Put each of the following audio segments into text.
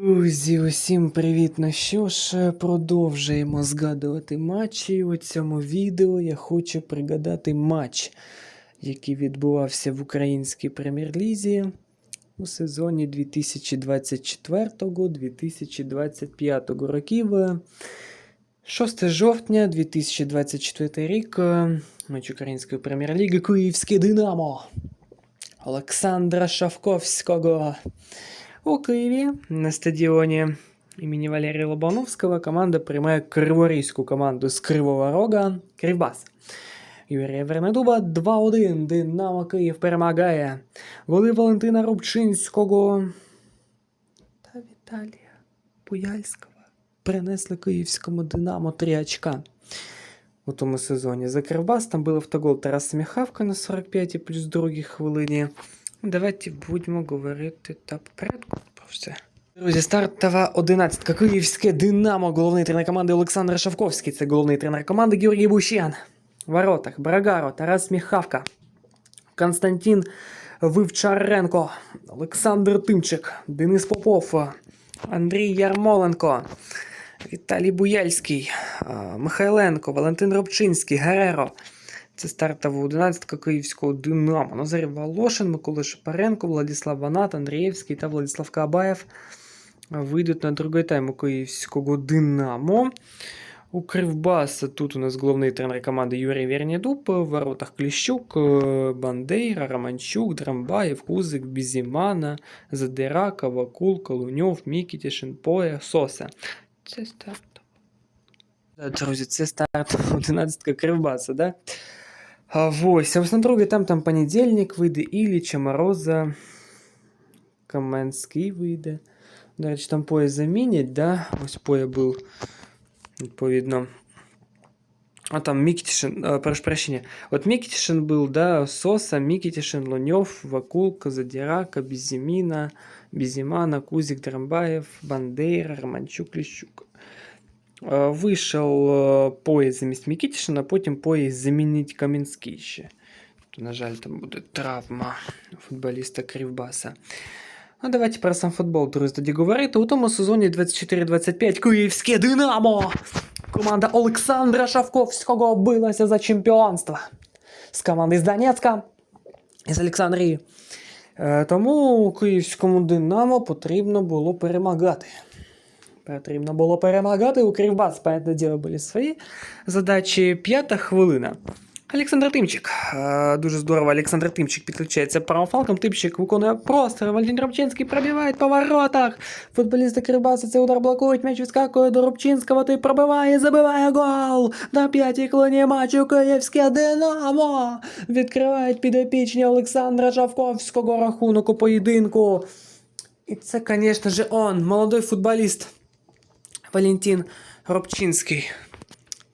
Друзі, усім привіт! Ну що ж, продовжуємо згадувати матчі. У цьому відео я хочу пригадати матч, який відбувався в українській прем'єр-лізі у сезоні 2024-2025 років. 6 жовтня 2024 рік. Матч української прем'єр-ліги Київське Динамо Олександра Шавковського. У Києві на стадіоні імені Валерія Лобановського команда приймає криворізьку команду з Кривого Рога Кривбас. Юрія Вернедуба 2-1. Динамо Київ перемагає. Голи Валентина Рубчинського та Віталія Буяльського принесли київському Динамо 3 очка. У тому сезоні за Кривбас там був автогол Тараса Міхавка на 45 плюс другій хвилині. Давайте будемо говорити та по порядку про все. Друзі, стартова одинадцятка. Київське Динамо. Головний тренер команди Олександр Шавковський. Це головний тренер команди Георгій Бущан. Воротах Брагаро, Тарас Міхавка, Константин Вивчаренко, Олександр Тимчик, Денис Попов, Андрій Ярмоленко, Віталій Буяльський, Михайленко, Валентин Робчинський, Гереро. Це стартова одинадцятка київського Динамо. Назарій Волошин, Микола Шапаренко, Владислав Ванат, Андрієвський та Владислав Кабаєв вийдуть на другий тайм у київського Динамо. У Кривбаса тут у нас головний тренер команди Юрій Вернєдуб, в воротах Кліщук, е, Бандейра, Романчук, Драмбаєв, Кузик, Бізімана, Задирака, Вакул, Колуньов, Мікітішин, Поя, Соса. Це старт. Да, Друзі, це старт 11 Кривбаса, да? А, Ось, а ось на другий там, там понедільник вийде, Ілліча, Мороза, Каменський вийде. До речі, там поя замінять, да? Ось поя був, відповідно. А там Микитишин, э, прошу прощения. Вот Микитишин был, да, Соса, Микитишин, Лунев, Вакулка, Задирака, Безимина, Безимана, Кузик, Драмбаев, Бандейра, Романчук, Лещук. Э, Вийшов поїзд замість Микитишина, потім поїзд замінить Кам'янський ще. На жаль, там буде травма футболіста Кривбаса. Ну, давайте про сам футбол, друзі, тоді говорити. У тому сезоні 24-25 Київське Динамо! Команда Олександра Шавковського билася за чемпіонство з команди з Донецька з Олександрії. Е, Тому київському Динамо потрібно було перемагати. Потрібно було перемагати. У Кривбас, понятне діло, були свої задачі. П'ята хвилина. Олександр Тимчик. Е, Дуже здорово. Олександр Тимчик підключається правофалком. Тимчик виконує простір. Валентин Рубчинський пробиває по воротах. Футболісти Кривбаса цей удар блокують. М'яч відскакує до Рубчинського. Той пробиває, забиває гол. На п'ятій хвилині матчу Київське Динамо. Відкривають підопічні Олександра Шавковського рахунок у поєдинку. І це, звісно ж, он, молодой футболіст. Валентин Робчинский.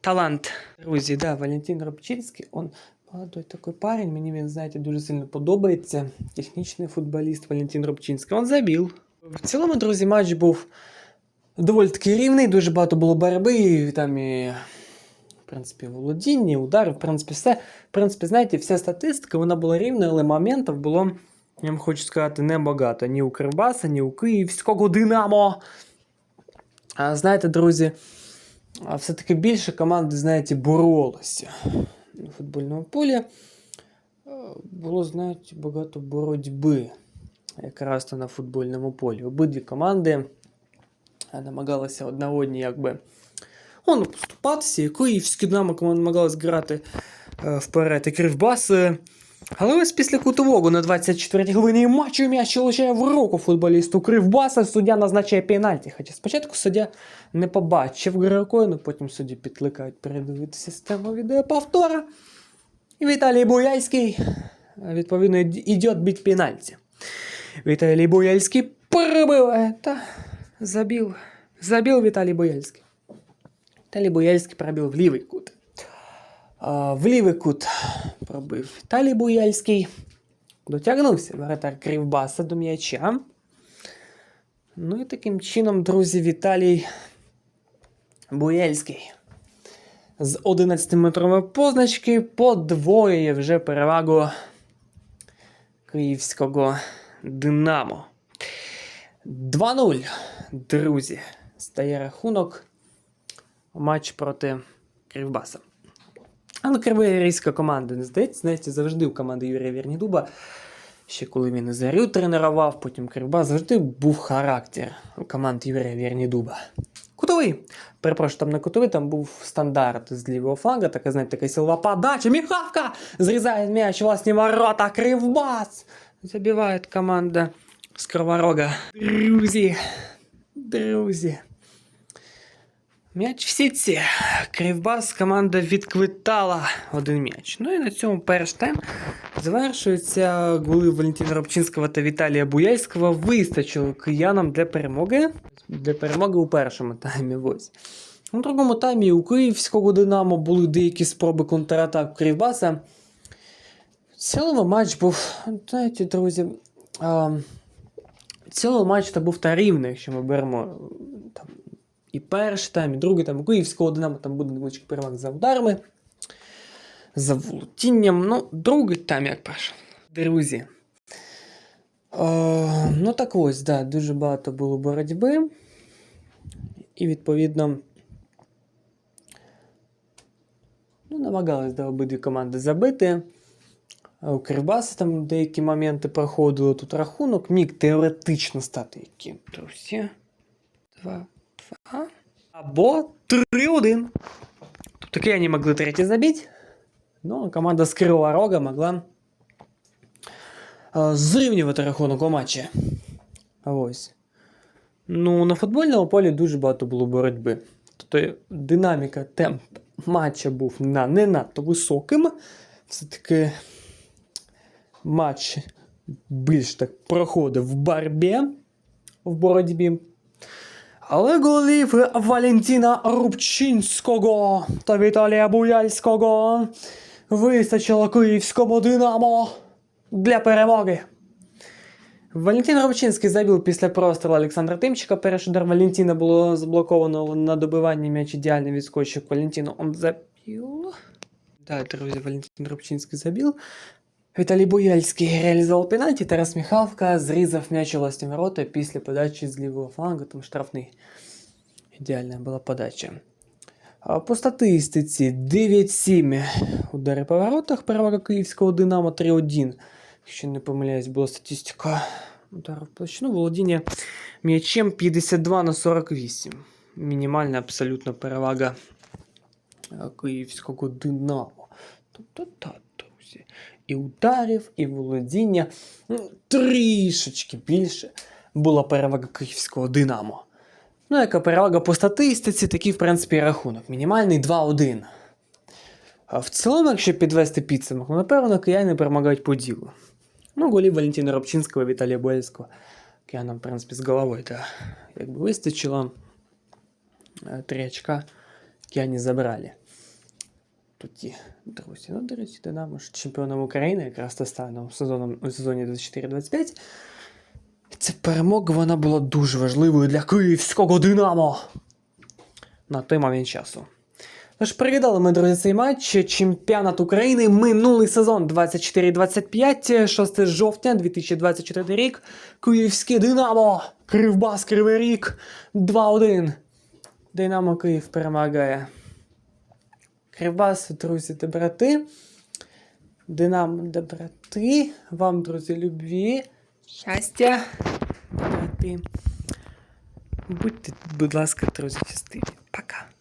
Талант. Друзі, да, Валентин Робчинський, он молодой такой парень, мені він, знаєте, дуже сильно подобається. Технічний футболіст Валентин Робчинський. Он забив. В цілому, друзі, матч був доволі таки рівний, дуже багато було боротьби, і там і, в принципі, володіння, удари, в принципі, все. В принципі, знаєте, вся статистика, вона була рівною, але моментів було, я вам хочу сказати, небагато. Ні у Кривбаса, ні у Київського Динамо. А знаєте, друзі, все-таки більше команди, знаєте, боролися на футбольному полі. Е, Було, знаєте, багато боротьби якраз то на футбольному полі. Обидві команди е, намагалися одна одній якби ну, поступатися. І Київська Динамо команда намагалась грати е, вперед і Кривбас. Але ось після кутового на 24-й хвилині матчу м'яч влучає в руку футболісту Кривбаса. Суддя назначає пенальті. Хоча спочатку суддя не побачив гри рукою, але потім судді підкликають передивитися систему відеоповтора. І Віталій Буяльський, відповідно, йде бити пенальті. Віталій Буяльський пробиває та забив. Забив Віталій Буяльський. Віталій Буяльський пробив в лівий кут. В лівий кут пробив Віталій Буяльський. Дотягнувся воротар Кривбаса до м'яча. Ну і таким чином, друзі, Віталій Буяльський з 11-метрової позначки подвоює вже перевагу київського Динамо. 2-0. друзі, стає рахунок. Матч проти Кривбаса. Але криворізька команда не здається, знаєте, завжди у команди Юрія Вірнідуба. Ще коли він і Зарю тренував, потім Кривбас завжди був характер у команд Юрія Вірнідуба. Кутовий. Перепрошую, там не кутовий, там був стандарт з лівого фланга, така, знаєте, така силова подача. Міхавка зрізає м'яч власні ворота. Кривбас. Забиває команда з. Друзі. Друзі. М'яч в сітці. Кривбас команда відквитала один м'яч. Ну і на цьому перший тайм завершується. Голи Валентина Робчинського та Віталія Буяльського вистачило киянам для перемоги. Для перемоги у першому таймі. Ось. У другому таймі у Київського Динамо були деякі спроби контратак Кривбаса. Цілому матч був, знаєте, друзі. А, в цілому матч та був та рівний, якщо ми беремо там, і перший тайм, і другий тайм у Київського Динамо там буде невеличкий переваг за ударами, за володінням. Ну, другий тайм як перший. Друзі. О, ну так ось, да, дуже багато було боротьби. І відповідно. Ну, намагались да, обидві команди забити. А У Кривбаса там деякі моменти проходили. Тут рахунок міг теоретично стати яким, друзі. 2, 2. Або 3-1. Тобто кияні могли третій забити. Ну, а команда з Кривого Рога могла зрівнювати рахунок у матчі. Ось. Ну, на футбольному полі дуже багато було боротьби. Тобто динаміка, темп матча був на, не надто високим. Все-таки матч більш так проходив в боротьбі, в боротьбі. Голів Валентина Рубчинського та Віталія Буяльського вистачило київському Динамо для перемоги. Валентин Рубчинський забив після прострілу Олександра Тимчика. Перший удар Валентина було заблоковано на добиванні м'яч ідеальний відскочив Валентину. Он забив. Да, друзі, Валентин Рубчинський забив. Віталій Бояльський реалізував пенальті, Тарас Міхавка зрізав м'яч власні ворота після подачі з лівого флангу, там штрафний. Ідеальна була подача. По статистиці 9-7 удари по воротах, перевага київського Динамо 3-1. Якщо не помиляюсь, була статистика ударів в площину. Володіння м'ячем 52 на 48. Мінімальна абсолютно перевага київського Динамо. Тобто так, друзі. І ударів, і володіння ну, трішечки більше була перевага київського Динамо. Ну, яка перевага по статистиці, такий, в принципі, рахунок. Мінімальний 2-1. А в цілому, якщо підвести підсумок, ну, напевно, кияни перемагають по ділу. Ну, голів Валентина Робчинського, Віталія Бояльського. Киянам, в принципі, з головою та якби вистачило. Е, Три очка кияні забрали. Тоді, друзі, ну, до речі, Динамо ж чемпіоном України якраз останнім сезоном у сезоні 24-25. Ця перемога вона була дуже важливою для київського Динамо на той момент часу. Тож переглядали ми, друзі, цей матч. Чемпіонат України минулий сезон 24-25, 6 жовтня 2024 рік. Київське Динамо, Кривбас, Кривий Рік 2-1. Динамо Київ перемагає. Кривбас, друзі, доброти. Динамо доброти. Вам, друзі, любві, щастя, доброти. Будьте, будь ласка, друзі, щасливі. Пока.